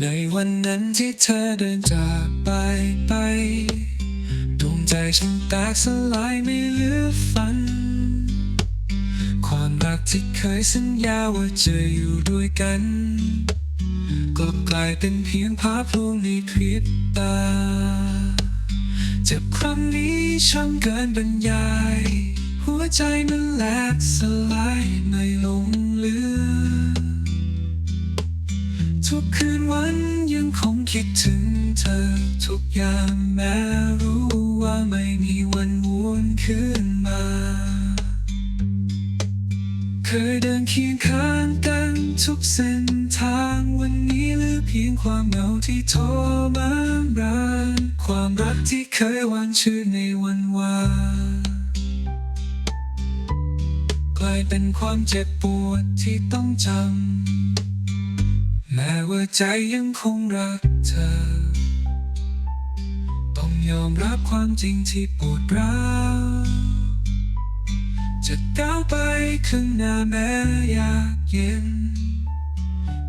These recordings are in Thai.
ในวันนั้นที่เธอเดินจากไปไป ดวงใจฉันแตกสลายไม่เหลือฝัน ความรักที่เคยสัญญาว่าจะอยู่ด้วยกันกลับกลายเป็นเพียงภาพลวงในพริบตา เจ็บครั้งนี้ช่างเกินบรรยาย หัวใจมันแหลกสลายไม่หลงเหลือ คิดถึงเธอทุกยามแม้รู้ว่าไม่มีวันวนคืนมา เคยเดินเคียงข้างกันทุกเส้นทางวันนี้เหลือเพียงความเหงาที่ทรมานรานความรักที่เคยหวานชื่นในวันวานกลายเป็นความเจ็บปวดที่ต้องจำ ว่าใจยังคงรักเธอ ต้องยอมรับความจริงที่ปวดร้าวจะก้าวไปข้างหน้าแม้ยากเย็น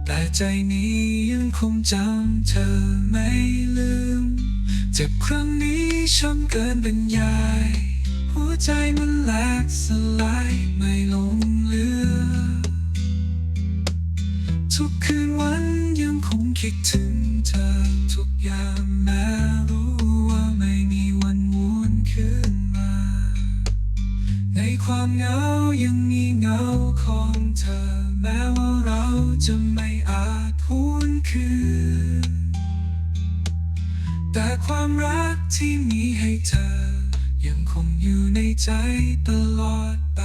แต่ใจนี้ยังคงจำเธอไม่ลืม เจ็บครั้งนี้ช้ำเกินบรรยาย หัวใจมันแหลกสลายไม่ลง คิดถึงเธอทุกยามแม้รู้ว่าไม่มีวันวนคืนมา ในความเหงายังมีเงาของเธอ แม้ว่าเราจะไม่อาจหวนคืน แต่ความรักที่มีให้เธอ ยังคงอยู่ในใจตลอดไป